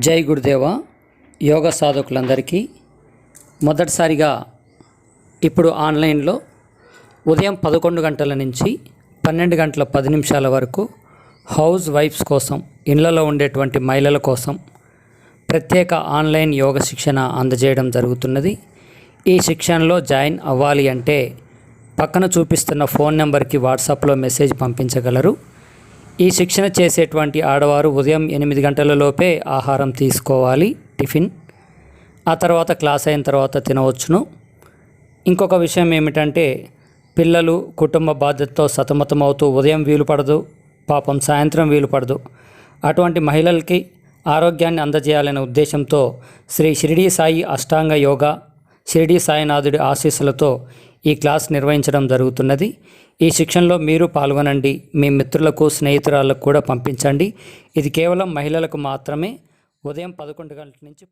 జై గురుదేవ యోగ సాధకులందరికీ మొదటిసారిగా ఇప్పుడు ఆన్లైన్లో ఉదయం పదకొండు గంటల నుంచి పన్నెండు గంటల పది నిమిషాల వరకు హౌస్ వైఫ్స్ కోసం ఇళ్ళలో ఉండేటువంటి మహిళల కోసం ప్రత్యేక ఆన్లైన్ యోగ శిక్షణ అందజేయడం జరుగుతున్నది. ఈ శిక్షణలో జాయిన్ అవ్వాలి అంటే పక్కన చూపిస్తున్న ఫోన్ నెంబర్కి వాట్సాప్లో మెసేజ్ పంపించగలరు. ఈ శిక్షణ చేసేటువంటి ఆడవారు ఉదయం ఎనిమిది గంటల లోపే ఆహారం తీసుకోవాలి టిఫిన్. ఆ తర్వాత క్లాస్ అయిన తర్వాత తినవచ్చును. ఇంకొక విషయం ఏమిటంటే పిల్లలు కుటుంబ బాధ్యతతో సతమతమవుతూ ఉదయం వీలు పడదు పాపం సాయంత్రం వీలు పడదు. అటువంటి మహిళలకి ఆరోగ్యాన్ని అందజేయాలనే ఉద్దేశంతో శ్రీ షిరిడి సాయి అష్టాంగ యోగా షిరిడి సాయినాథుడి ఆశీస్సులతో ఈ క్లాస్ నిర్వహించడం జరుగుతున్నది. ఈ శిక్షణలో మీరు పాల్గొనండి. మీ మిత్రులకు స్నేహితురాలకు కూడా పంపించండి. ఇది కేవలం మహిళలకు మాత్రమే. ఉదయం పదకొండు గంటల నుంచి